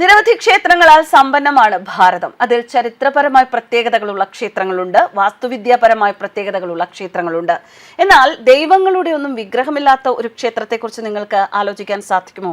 നിരവധി ക്ഷേത്രങ്ങളാൽ സമ്പന്നമാണ് ഭാരതം. അതിൽ ചരിത്രപരമായ പ്രത്യേകതകളുള്ള ക്ഷേത്രങ്ങളുണ്ട്. വാസ്തുവിദ്യാപരമായ പ്രത്യേകതകളുള്ള ക്ഷേത്രങ്ങളുണ്ട്. എന്നാൽ ദൈവങ്ങളുടെ ഒന്നും വിഗ്രഹമില്ലാത്ത ഒരു ക്ഷേത്രത്തെക്കുറിച്ച് നിങ്ങൾക്ക് ആലോചിക്കാൻ സാധിക്കുമോ?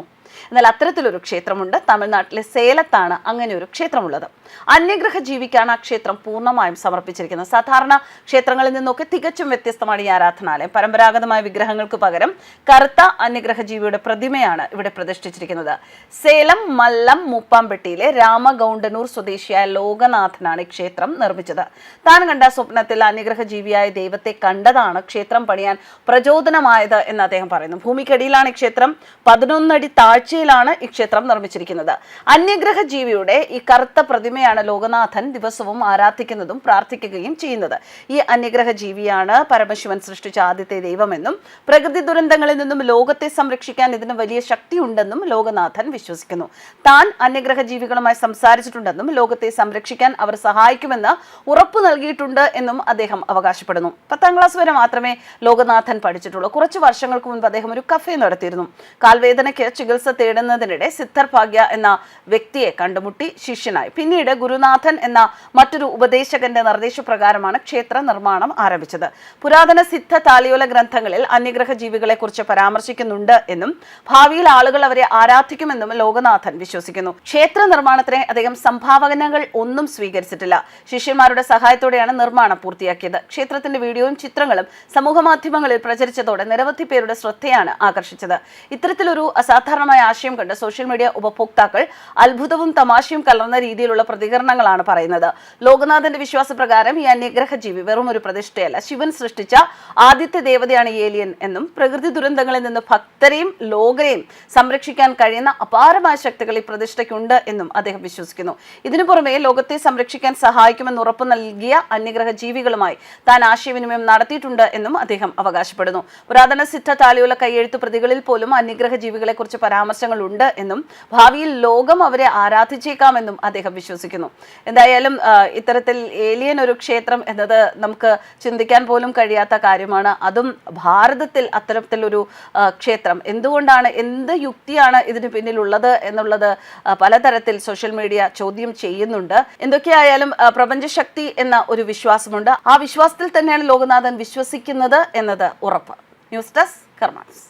എന്നാൽ അത്തരത്തിലൊരു ക്ഷേത്രമുണ്ട്. തമിഴ്നാട്ടിലെ സേലത്താണ് അങ്ങനെ ഒരു ക്ഷേത്രമുള്ളത്. അന്യഗ്രഹ ജീവിക്കാണ് ആ ക്ഷേത്രം പൂർണമായും സമർപ്പിച്ചിരിക്കുന്നത്. സാധാരണ ക്ഷേത്രങ്ങളിൽ നിന്നൊക്കെ തികച്ചും വ്യത്യസ്തമാണ് ഈ ആരാധനാലയം. പരമ്പരാഗതമായ വിഗ്രഹങ്ങൾക്ക് പകരം കറുത്ത അന്യഗ്രഹ ജീവിയുടെ പ്രതിമയാണ് ഇവിടെ പ്രതിഷ്ഠിച്ചിരിക്കുന്നത്. സേലം മല്ലം മൂപ്പാമ്പെട്ടിയിലെ രാമഗൗണ്ടനൂർ സ്വദേശിയായ ലോകനാഥനാണ് ഈ ക്ഷേത്രം നിർമ്മിച്ചത്. താൻ കണ്ട സ്വപ്നത്തിൽ അന്യഗ്രഹ ജീവിയായ ദൈവത്തെ കണ്ടതാണ് ക്ഷേത്രം പണിയാൻ പ്രചോദനമായത് എന്ന് അദ്ദേഹം പറയുന്നു. ഭൂമിക്കടിയിലാണ് ഈ ക്ഷേത്രം. പതിനൊന്നടി താഴ്ചയിലാണ് ഈ ക്ഷേത്രം നിർമ്മിച്ചിരിക്കുന്നത്. അന്യഗ്രഹ ജീവിയുടെ ഈ കറുത്ത പ്രതിമയാണ് ലോകനാഥൻ ദിവസവും ആരാധിക്കുന്നതും പ്രാർത്ഥിക്കുകയും ചെയ്യുന്നത്. ഈ അന്യഗ്രഹ ജീവിയാണ് പരമശിവൻ സൃഷ്ടിച്ച ആദ്യത്തെ ദൈവമെന്നും പ്രകൃതി ദുരന്തങ്ങളിൽ നിന്നും ലോകത്തെ സംരക്ഷിക്കാൻ ഇതിന് വലിയ ശക്തിയുണ്ടെന്നും ലോകനാഥൻ വിശ്വസിക്കുന്നു. താൻ അന്യഗ്രഹ ജീവികളുമായി സംസാരിച്ചിട്ടുണ്ടെന്നും ലോകത്തെ സംരക്ഷിക്കാൻ അവർ സഹായിക്കുമെന്ന് ഉറപ്പു നൽകിയിട്ടുണ്ട് എന്നും അദ്ദേഹം അവകാശപ്പെടുന്നു. പത്താം ക്ലാസ് വരെ മാത്രമേ ലോകനാഥൻ പഠിച്ചിട്ടുള്ളൂ. കുറച്ച് വർഷങ്ങൾക്ക് മുൻപ് അദ്ദേഹം ഒരു കഫേ നടത്തിയിരുന്നു. കാൽവേദനയ്ക്ക് ചികിത്സ തേടുന്നതിനിടെ സിദ്ധർ ഭാഗ്യ എന്ന വ്യക്തിയെ കണ്ടുമുട്ടി ശിഷ്യനായി. പിന്നീട് ഗുരുനാഥൻ എന്ന മറ്റൊരു ഉപദേശകന്റെ നിർദ്ദേശപ്രകാരമാണ് ക്ഷേത്ര നിർമ്മാണം ആരംഭിച്ചത്. പുരാതന സിദ്ധ താലിയോല ഗ്രന്ഥങ്ങളിൽ അന്യഗ്രഹ ജീവികളെ കുറിച്ച് പരാമർശിക്കുന്നുണ്ട് എന്നും ഭാവിയിൽ ആളുകൾ അവരെ ആരാധിക്കുമെന്നും ലോകനാഥൻ വിശ്വസിക്കുന്നു. ക്ഷേത്ര നിർമ്മാണത്തിന് അദ്ദേഹം സംഭാവനകൾ ഒന്നും സ്വീകരിച്ചിട്ടില്ല. ശിഷ്യന്മാരുടെ സഹായത്തോടെയാണ് നിർമ്മാണം പൂർത്തിയാക്കിയത്. ക്ഷേത്രത്തിന്റെ വീഡിയോയും ചിത്രങ്ങളും സമൂഹ മാധ്യമങ്ങളിൽ പ്രചരിച്ചതോടെ നിരവധി പേരുടെ ശ്രദ്ധയാണ് ആകർഷിച്ചത്. ഇത്തരത്തിലൊരു അസാധാരണമായ ആശയം കണ്ട് സോഷ്യൽ മീഡിയ ഉപഭോക്താക്കൾ അത്ഭുതവും തമാശയും കലർന്ന രീതിയിലുള്ള പ്രതികരണങ്ങളാണ് പറയുന്നത്. ലോകനാഥന്റെ വിശ്വാസപ്രകാരം ഈ അന്യഗ്രഹ ജീവി വെറും ഒരു പ്രതിഷ്ഠയല്ല. ശിവൻ സൃഷ്ടിച്ച ആദ്യത്തെ ദേവതയാണ് ഏലിയൻ എന്നും പ്രകൃതി ദുരന്തങ്ങളിൽ നിന്ന് ഭക്തരെയും ലോകരെയും സംരക്ഷിക്കാൻ കഴിയുന്ന അപാരമായ ശക്തികൾ ഈ പ്രതിഷ്ഠയ്ക്കുണ്ട് എന്നും അദ്ദേഹം വിശ്വസിക്കുന്നു. ഇതിനു പുറമെ ലോകത്തെ സംരക്ഷിക്കാൻ സഹായിക്കുമെന്ന് ഉറപ്പ് നൽകിയ അന്യഗ്രഹ ജീവികളുമായി താൻ ആശയവിനിമയം നടത്തിയിട്ടുണ്ട് എന്നും അദ്ദേഹം അവകാശപ്പെടുന്നു. പുരാതന സിദ്ധ താലിയോല കൈയെഴുത്തു പ്രതികളിൽ പോലും അന്യഗ്രഹ ജീവികളെ കുറിച്ച് പരാമർശങ്ങൾ ഉണ്ട് എന്നും ഭാവിയിൽ ലോകം അവരെ ആരാധിച്ചേക്കാമെന്നും അദ്ദേഹം വിശ്വസിക്കുന്നു. എന്തായാലും ഇത്തരത്തിൽ ഏലിയൻ ഒരു ക്ഷേത്രം എന്നത് നമുക്ക് ചിന്തിക്കാൻ പോലും കഴിയാത്ത കാര്യമാണ്. അതും ഭാരതത്തിൽ അത്തരത്തിലൊരു ക്ഷേത്രം. എന്തുകൊണ്ടാണ് എന്ത് യുക്തിയാണ് ഇതിന് പിന്നിലുള്ളത് എന്നുള്ളത് പലതരത്തിൽ സോഷ്യൽ മീഡിയ ചോദ്യം ചെയ്യുന്നുണ്ട്. എന്തൊക്കെയായാലും പ്രപഞ്ചശക്തി എന്ന ഒരു വിശ്വാസമുണ്ട്. ആ വിശ്വാസത്തിൽ തന്നെയാണ് ലോകനാഥൻ വിശ്വസിക്കുന്നത് എന്നത് ഉറപ്പ്. News desk കർമാൻസ്.